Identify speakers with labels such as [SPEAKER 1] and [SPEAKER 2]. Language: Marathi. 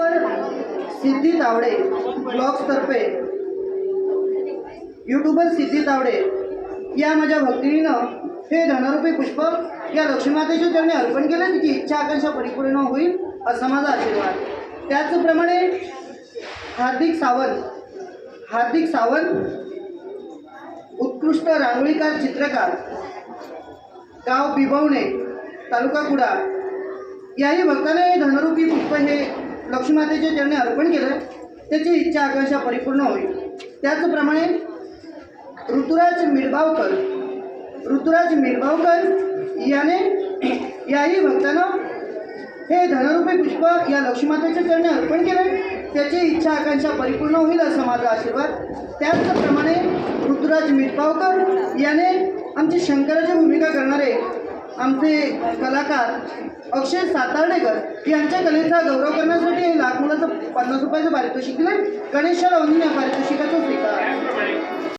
[SPEAKER 1] युट्यूबर सिद्धी तावडे ब्लॉग्सतर्फे युट्यूबर सिद्धी तावडे या माझ्या भक्तीनं हे धनरूपी पुष्प या लक्ष्मीमातेच्या चरणी अर्पण केलं तिची इच्छा आकांक्षा परिपूर्ण होईल असा माझा आशीर्वाद. त्याचप्रमाणे हार्दिक सावंत हार्दिक सावंत उत्कृष्ट रांगोळीकार चित्रकार गाव बिबवणे तालुका कुडा याही भक्ताने धनरूप हे लक्ष्मीमातेचे चरणी अर्पण केलं त्याची इच्छा आकांक्षा परिपूर्ण होईल. त्याचप्रमाणे ऋतुराज मिळबावकर ऋतुराज मिळबावकर याने याही भक्तानं हे धनरूपी पुष्प या लक्ष्मीमातेच्या चरणी अर्पण केलं. त्याची इच्छा आकांक्षा परिपूर्ण होईल असा माझा आशीर्वाद. त्याचप्रमाणे ऋतुराज मिटपावकर याने आमची शंकराची भूमिका करणारे आमचे कलाकार अक्षय सातार्डेकर यांच्या कलेचा गौरव करण्यासाठी लाख मुलाचं पन्नास रुपयाचं पारितोषिक दिलं गणेश वंदन या